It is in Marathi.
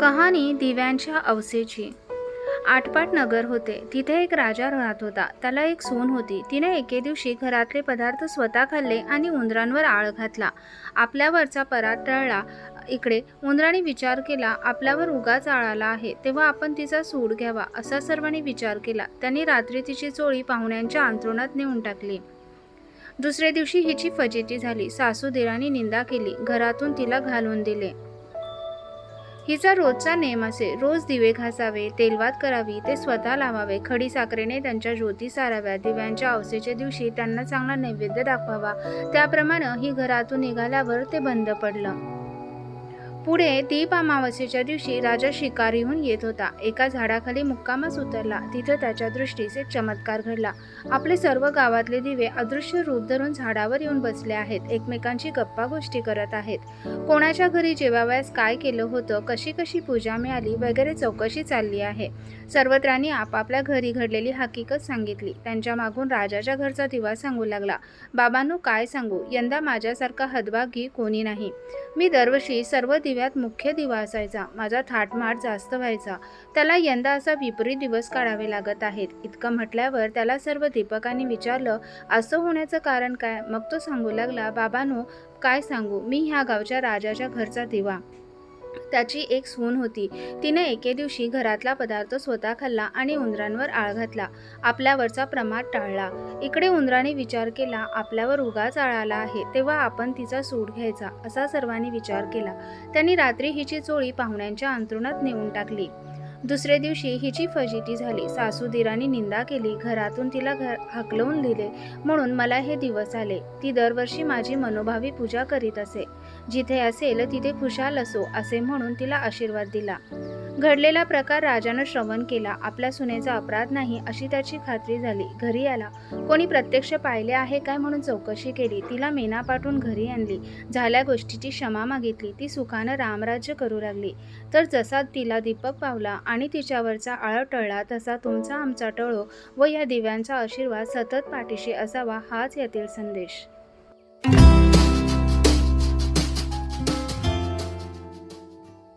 कहाणी दिव्यांच्या अवसेची. आटपाट नगर होते. तिथे एक राजा राहत होता. त्याला एक सून होती. तिने एके दिवशी घरातले पदार्थ स्वतः खाल्ले आणि उंदरांवर आळ घातला. आपल्यावरचा परात टळला. इकडे उंदराने विचार केला आपल्यावर उगाच आळ आला आहे. तेव्हा आपण तिचा सूड घ्यावा असा सर्वांनी विचार केला. त्यांनी रात्री तिची चोळी पाहुण्यांच्या अंतरुणात नेऊन टाकली. दुसऱ्या दिवशी हिची फजिती झाली. सासू दिराने निंदा केली. घरातून तिला घालून दिले. हिचा रोजचा नेम असे रोज दिवे घासावे तेलवात करावी ते स्वतः लावावे खडी साखरेने त्यांच्या ज्योती साराव्या दिव्यांच्या अवसेच्या दिवशी त्यांना चांगला नैवेद्य दाखवावा त्याप्रमाणे ही घरातून निघाल्यावर ते बंद पडलं. पुढे दीप अमावस्येच्या दिवशी राजा शिकारीहून येत होता. एका झाडाखाली मुक्कामास उतरला. तिथं त्याच्या दृष्टीस एक चमत्कार घडला. आपले सर्व गावातले दिवे अदृश्य रूप धरून झाडावर येऊन बसले आहेत. एकमेकांची गप्पा गोष्टी करत आहेत. कोणाच्या घरी जेवावयास काय केलं होतं कशी कशी पूजा मिळाली वगैरे चौकशी चालली आहे. सर्वत्रांनी आपापल्या घरी घडलेली हकीकत सांगितली. त्यांच्या मागून राजाच्या घरचा दिवा सांगू लागला. बाबांनो काय सांगू? यंदा माझ्यासारखा हदभागी कोणी नाही. मी दरवर्षी सर्व दिव्यात मुख्य दिवा असायचा माझा थाटमाट जास्त व्हायचा. त्याला यंदा असा विपरीत दिवस काढावे लागत आहेत. इतकं म्हटल्यावर त्याला सर्व दीपकांनी विचारलं असं होण्याचं कारण काय? मग तो सांगू लागला बाबानो काय सांगू? मी ह्या गावच्या राजाच्या घरचा दिवा. त्याची एक सून होती. तिने एके दिवशी घरातला पदार्थ स्वतः खाल्ला आणि उंदरांवर आळ घातला. आपल्यावरचा प्रमाद टाळला. इकडे उंदराने विचार केला आपल्यावर उगाच आळ आला आहे तेव्हा आपण तिचा सूड घ्यायचा असा सर्वांनी विचार केला. त्यांनी रात्री हिची चोळी पाहुण्यांच्या अंतरुणात नेऊन टाकली. दुसऱ्या दिवशी हिची फजिती झाली. सासू दिराने निंदा केली. घरातून तिला घर हाकलवून दिले. म्हणून मला हे दिवस आले. ती दरवर्षी माझी मनोभावी पूजा करीत असे. जिथे असेल तिथे खुशाल असो असे म्हणून तिला आशीर्वाद दिला. घडलेला प्रकार राजानं श्रवण केला. आपल्या सुनेचा अपराध नाही अशी त्याची खात्री झाली. घरी आला. कोणी प्रत्यक्ष पाहिले आहे काय म्हणून चौकशी केली? तिला मेना पाठवून घरी आणली. झाल्या गोष्टीची क्षमा मागितली. ती सुखानं रामराज्य करू लागली. तर जसा तिला दीपक पावला आणि तिच्यावरचा आळ टळला तसा तुमचा आमचा टळो व या दिव्यांचा आशीर्वाद सतत पाठीशी असावा हाच यातील संदेश.